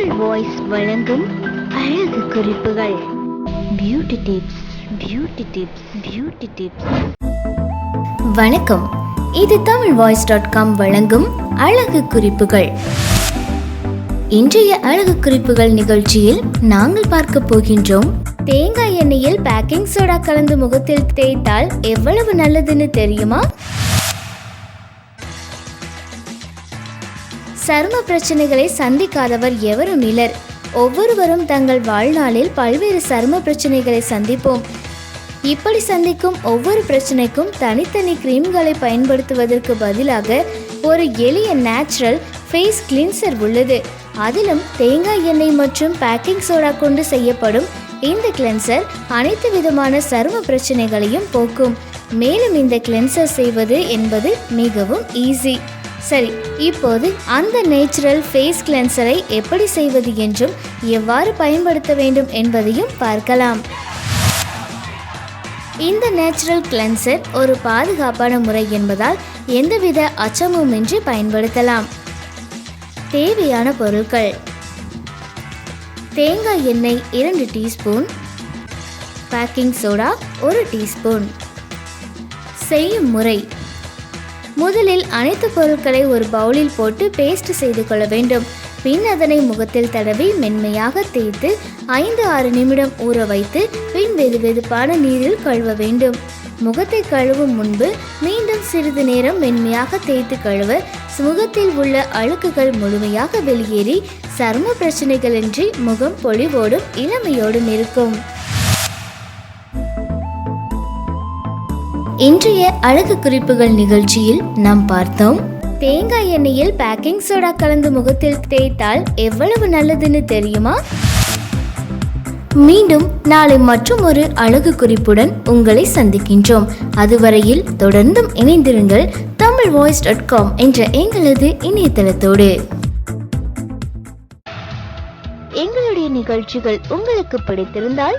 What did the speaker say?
Tamil voice வழங்கும் அழகு குறிப்புகள். Beauty tips beauty tips beauty tips வணக்கம். இது தமிழ் வாய்ஸ் டாட் காம் வழங்கும் அழகு குறிப்புகள். இன்றைய அழகு குறிப்புகள் நிகழ்ச்சியில் நாங்கள் பார்க்க போகின்றோம். தேங்காய் எண்ணெயில் பேக்கிங் சோடா கலந்து முகத்தில் தேய்த்தால் எவ்வளவு நல்லதுன்னு தெரியுமா? சரும பிரச்சனைகளை சந்திக்காதவர் எவரும் இலர் ஒவ்வொருவரும் தங்கள் வாழ்நாளில் பல்வேறு சரும பிரச்சனைகளை சந்திப்போம். இப்படி சந்திக்கும் ஒவ்வொரு பிரச்சனைக்கும் தனித்தனி கிரீம்களை பயன்படுத்துவதற்கு பதிலாக ஒரு எளிய நேச்சுரல் ஃபேஸ் கிளின்சர் உள்ளது. அதிலும் தேங்காய் எண்ணெய் மற்றும் பேக்கிங் சோடா கொண்டு செய்யப்படும் இந்த கிளென்சர் அனைத்து விதமான சரும பிரச்சனைகளையும் போக்கும். மேலும் இந்த கிளென்சர் செய்வது என்பது மிகவும் ஈஸி. சரி இப்போது அந்த நேச்சுரல் ஃபேஸ் கிளென்சரை எப்படி செய்வது என்றும் எவ்வாறு பயன்படுத்த வேண்டும் என்பதையும் பார்க்கலாம். இந்த நேச்சுரல் கிளென்சர் ஒரு பாதுகாப்பான முறை என்பதால் எந்தவித அச்சமுமின்றி பயன்படுத்தலாம். தேவையான பொருட்கள். தேங்காய் எண்ணெய் இரண்டு டீஸ்பூன். பேக்கிங் சோடா ஒரு டீஸ்பூன். செய்யும் முறை. முதலில் அனைத்து பொருட்களை ஒரு பவுலில் போட்டு பேஸ்ட் செய்து கொள்ள வேண்டும். பின் அதனை முகத்தில் தடவி மென்மையாக தேய்த்து ஐந்து ஆறு நிமிடம் ஊற வைத்து பின் வெது வெதுப்பான நீரில் கழுவ வேண்டும். முகத்தை கழுவும் முன்பு மீண்டும் சிறிது நேரம் மென்மையாக தேய்த்து கழுவ முகத்தில் உள்ள அழுக்குகள் முழுமையாக வெளியேறி சர்ம பிரச்சனைகளின்றி முகம் பொலிவோடும் இளமையோடும் இருக்கும். இன்றைய அழகு குறிப்புகள் நிகழ்ச்சியில் நாம் பார்த்தோம். தேங்காய் எண்ணெயில் பேக்கிங் சோடா கலந்து முகத்தில் தேய்த்தால் எவ்வளவு நல்லதுன்னு தெரியுமா? மீண்டும் நாளை மற்றும் ஒரு அழகு குறிப்புடன் உங்களை சந்திக்கின்றோம். அதுவரையில் தொடர்ந்தும் இணைந்திருங்கள் தமிழ் வாய்ஸ் டாட் காம் என்ற எங்களது இணையதளத்தோடு. எங்களுடைய நிகழ்ச்சிகள் உங்களுக்கு பிடித்திருந்தால்